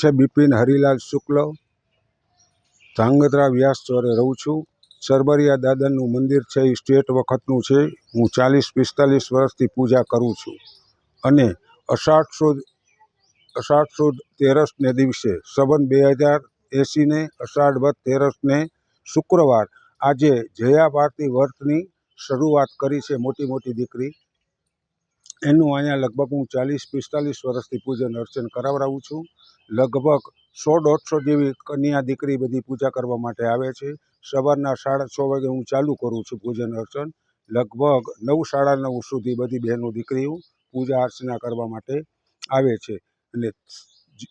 છે બિપિન હરિલાલ શુક્લ. ધાંગધ્રા વ્યાસ ચોરે રહું છું. સરબરિયા દાદનનું મંદિર છે એ સ્ટેટ વખતનું છે. હું ચાલીસ પિસ્તાલીસ વર્ષથી પૂજા કરું છું. અને અષાઢ સુદ અષાઢ સુદ તેરસને દિવસે સબન બે હજાર એંસીને અષાઢ વધ તેરસને શુક્રવાર આજે જયા ભારતી વર્તની શરૂઆત કરી છે મોટી મોટી દીકરી. એનું અહીંયા લગભગ હું ચાલીસ, પિસ્તાલીસ વર્ષથી પૂજન અર્ચન કરાવડાવું છું. લગભગ સો દોઢસો જેવી કન્યા દીકરી બધી પૂજા કરવા માટે આવે છે. સવારના સાડા છ વાગે હું ચાલુ કરું છું પૂજન અર્ચન. લગભગ નવ, સાડા નવ સુધી બધી બહેનો, દીકરીઓ પૂજા અર્ચના કરવા માટે આવે છે. અને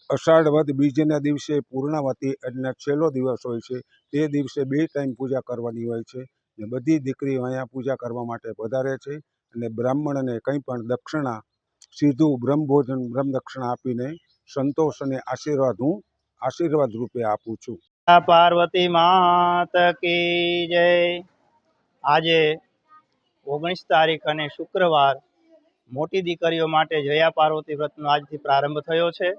અષાઢ વધ બીજના દિવસે પૂર્ણાવતી એટલે છેલ્લો દિવસ હોય છે, તે દિવસે બે ટાઈમ પૂજા કરવાની હોય છે. ને બધી દીકરીઓ અહીંયા પૂજા કરવા માટે વધારે છે. અને બ્રાહ્મણને કંઈ પણ દક્ષિણા, સીધું બ્રહ્મભોજન બ્રહ્મ દક્ષિણા આપીને સંતોષ અને આશીર્વાદ હું આશીર્વાદ રૂપે આપું છું. પાર્વતી માત કી જય. આજે ઓગણીસ તારીખ અને શુક્રવાર મોટી દીકરીઓ માટે જયા પાર્વતી વ્રતનો આજથી પ્રારંભ થયો છે.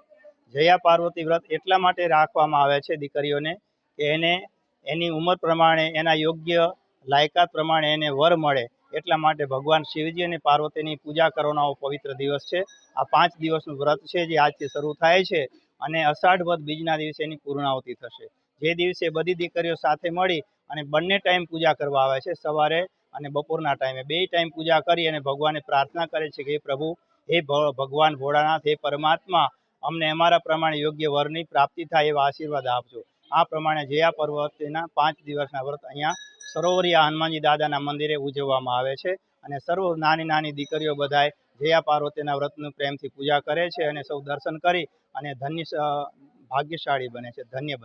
જયા પાર્વતી વ્રત એટલા માટે રાખવામાં આવે છે દીકરીઓને કે એને એની ઉંમર પ્રમાણે, એના યોગ્ય લાયકાત પ્રમાણે એને વર મળે. એટલા માટે ભગવાન શિવજી અને પાર્વતીની પૂજા કરવાનો પવિત્ર દિવસ છે. આ પાંચ દિવસનું વ્રત છે જે આજથી શરૂ થાય છે અને અષાઢ વધ બીજના દિવસે એની પૂર્ણાવતી થશે. જે દિવસે બધી દીકરીઓ સાથે મળી અને બંને ટાઈમ પૂજા કરવા આવે છે સવારે અને બપોરના ટાઈમે. બે ટાઈમ પૂજા કરી અને ભગવાને પ્રાર્થના કરે છે કે પ્રભુ, હે ભગવાન ભોળાનાથ, હે પરમાત્મા, અમને અમારા પ્રમાણે યોગ્ય વરની પ્રાપ્તિ થાય એવા આશીર્વાદ આપજો. આ પ્રમાણે જયા પર્વતના પાંચ દિવસના વ્રત અહીંયા સરોવરિયા હનુમાનજી દાદાના મંદિરે ઉજવવામાં આવે છે અને સર્વ નાની નાની દીકરીઓ બધાય જયા પાર્વતીના વ્રતનું પ્રેમથી પૂજા કરે છે અને સૌ દર્શન કરી અને ધન્ય ભાગ્યશાળી બને છે. ધન્ય